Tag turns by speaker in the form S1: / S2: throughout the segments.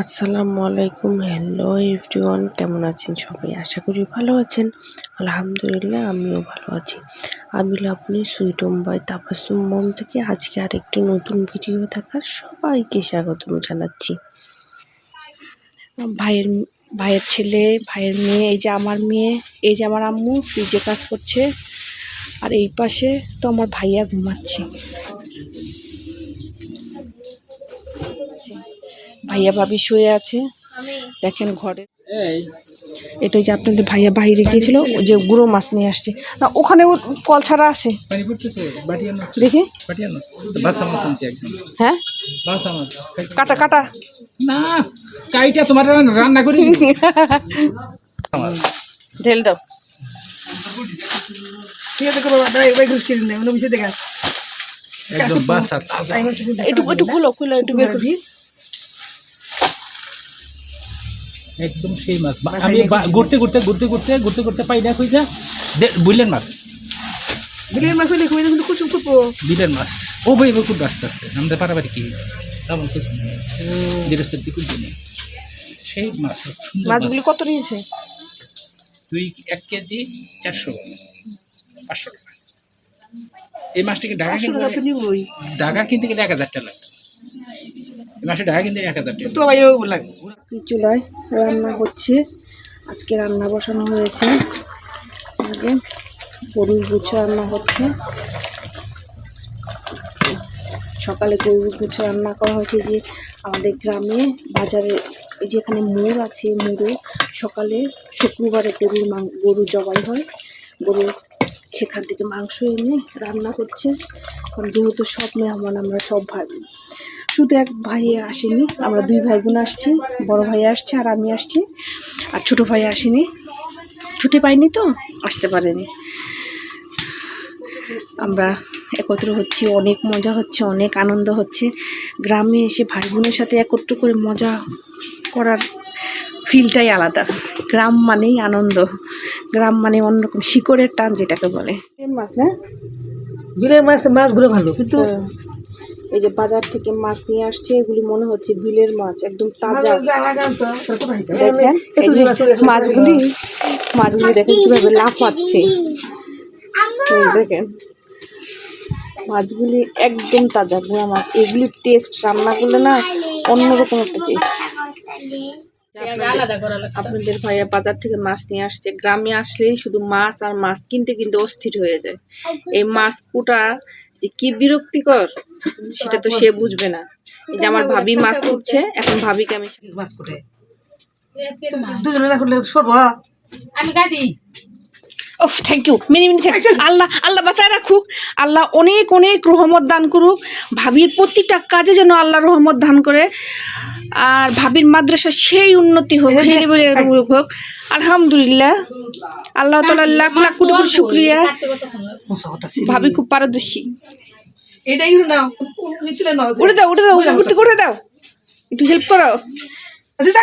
S1: আসসালামু আলাইকুম। Hello everyone কেমন আছেন সবাই? আশা করি ভালো আছেন। আলহামদুলিল্লাহ, আমিও ভালো আছি। আমি আপনি সুইট বাই তাপাসুম মম থেকে আজকে আরেকটি নতুন ভিডিও দেখার সবাইকে স্বাগতম জানাচ্ছি। ভাইয়ের ভাইয়ের ছেলে, ভাইয়ের মেয়ে, এই যে আমার মেয়ে, এই যে আমার আম্মু, ফ্রিজে কাজ করছে। আর এই পাশে তো আমার ভাইয়া ঘুমাচ্ছে। ভাইয়া ভাবি শুয়ে আছে। দেখেন ঘরে
S2: এই।
S1: এটা যে আপনাদের ভাইয়া বাইরে গিয়েছিল যে গুঁড়ো মাছ নিয়ে আসছে। না ওখানে ওর কল ছাড়া আছে। দেখি। হ্যাঁ? কাটা কাটা।
S2: না কাইটা তোমার রান্না করি
S1: ঢেল দাও।
S3: ঠিক আছে দেখা
S2: একদম বাসা তাজা।
S1: একটু একটু খুলো খুলো একটু বের করি।
S2: একদম সেই মাছ। আমি ঘুরতে ঘুরতে ঘুরতে ঘুরতে ঘুরতে ঘুরতে পাই না কইছা। বুঝলেন মাছ।
S3: বিলের মাছ হলে খুবই কিন্তু কুসুম কুপো
S2: বিলের মাছ। ও ভাই ভাই খুব ব্যস্ত আসতে আমাদের পারাবাড়ি কি? তেমন কিছু নেই গৃহস্থের দিকে নেই সেই মাছ
S1: মাছগুলি কত নিয়েছে?
S2: দুই এক কেজি চারশো। পাঁচশো টাকা। এই মাছটিকে ঢাকা কিনতে ঢাকা কিনতে গেলে এক হাজার টাকা লাগে এক হাজার
S3: তো ভাই
S1: চুলায় রান্না হচ্ছে আজকে রান্না বসানো হয়েছে। এই গরুর গুচ্ছ রান্না হচ্ছে। সকালে গরুর গুচ্ছ রান্না করা হয়েছে যে আমাদের গ্রামে বাজারে যেখানে মোড় আছে মোড়ে সকালে শুক্রবারে গরুর মাং গরু জবাই হয়। গরু সেখান থেকে মাংস এনে রান্না করছে। কারণ যেহেতু সব মেহমান আমরা সব ভাই শুধু এক ভাই আসেনি আমরা দুই ভাই বোন আসছি বড় ভাই আসছে আর আমি আসছি আর ছোট ভাই আসেনি। ছুটি পাইনি তো আসতে পারেনি। আমরা একত্র হচ্ছি অনেক মজা হচ্ছে অনেক আনন্দ হচ্ছে। গ্রামে এসে ভাই বোনের সাথে একত্র করে মজা করার ফিলটাই আলাদা। গ্রাম মানেই আনন্দ গ্রাম মানে অন্যরকম শিকড়ের টান যেটাকে বলে। মাছ না?
S3: বিলের মাছ মাছগুলো ভালো কিন্তু
S1: এই যে বাজার থেকে মাছ নিয়ে আসছে এগুলি মনে হচ্ছে বিলের মাছ একদম তাজা। দেখেন এই যে মাছগুলি মাছগুলি দেখেন কীভাবে লাফাচ্ছে। দেখেন মাছগুলি একদম তাজা। গুঁড়া মাছ এগুলির টেস্ট রান্না করলে না অন্যরকম একটা টেস্ট আপনাদের ভাইয়া বাজার থেকে মাছ নিয়ে আসছে। গ্রামে আসলেই শুধু মাছ আর মাছ কিনতে কিনতে অস্থির হয়ে যায়। এই মাছ কুটা যে কি বিরক্তিকর সেটা তো সে বুঝবে না। এই যে আমার ভাবি মাছ কুটছে এখন ভাবিকে আমি
S3: মাছ কুটে দুজনে না করলে সব
S4: আমি গাড়ি
S1: ও thank you Mini Mini thank আল্লাহ আল্লাহ বাঁচায় রাখুক। আল্লাহ অনেক অনেক রহমত দান করুক। ভাবির প্রতিটা কাজে যেন আল্লাহ রহমত দান করে। আর ভাবির মাদ্রাসা সেই উন্নতি হোক সেই লেভেলের হোক। আলহামদুলিল্লাহ। আল্লাহ তালা লাখ লাখ কোটি কোটি শুক্রিয়া। ভাবি খুব পারদর্শী।
S3: এটাই না নিচলে না
S1: উঠে দাও উঠে দাও উঠে করে দাও। একটু হেল্প করো।
S3: দিদা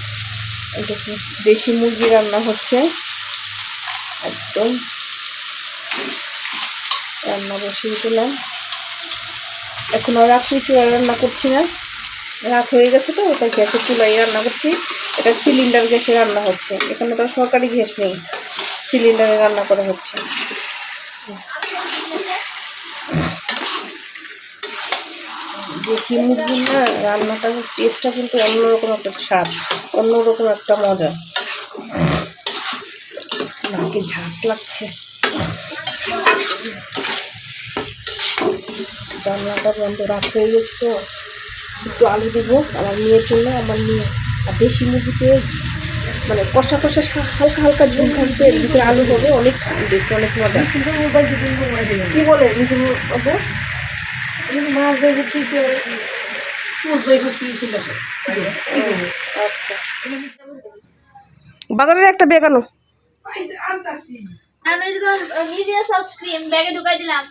S1: দেশি মুরগি রান্না হচ্ছে। একদম রান্না বসিয়ে দিলাম। এখন আর রাত্রি চুলা রান্না করছি না। রাত হয়ে গেছে তো, তাই গ্যাসের চুলাই রান্না করছি। এটা সিলিন্ডার গ্যাসে রান্না হচ্ছে। এখানে তো সরকারি গ্যাস নেই। সিলিন্ডারে রান্না করা হচ্ছে। দেশি মুরগি না রান্নাটার টেস্টটা কিন্তু অন্যরকম একটা স্বাদ অন্যরকম একটা মজা। নাকি ঝাঁস লাগছে। রান্নাটা বন্ধ রাত হয়ে গেছে তো একটু আলু দেবো আমার মেয়ের জন্য আমার মেয়ে আর দেশি মুরগিতে মানে কষা কষা হালকা হালকা ঝুল থাকবে ভিতরে আলু হবে অনেক অনেক মজা। কি বলে নিজের
S3: বাজারের একটা বেগানো
S4: আর ওই যে তোমার মিডিয়া সানস্ক্রিন ব্যাগে ঢুকাই দিলাম।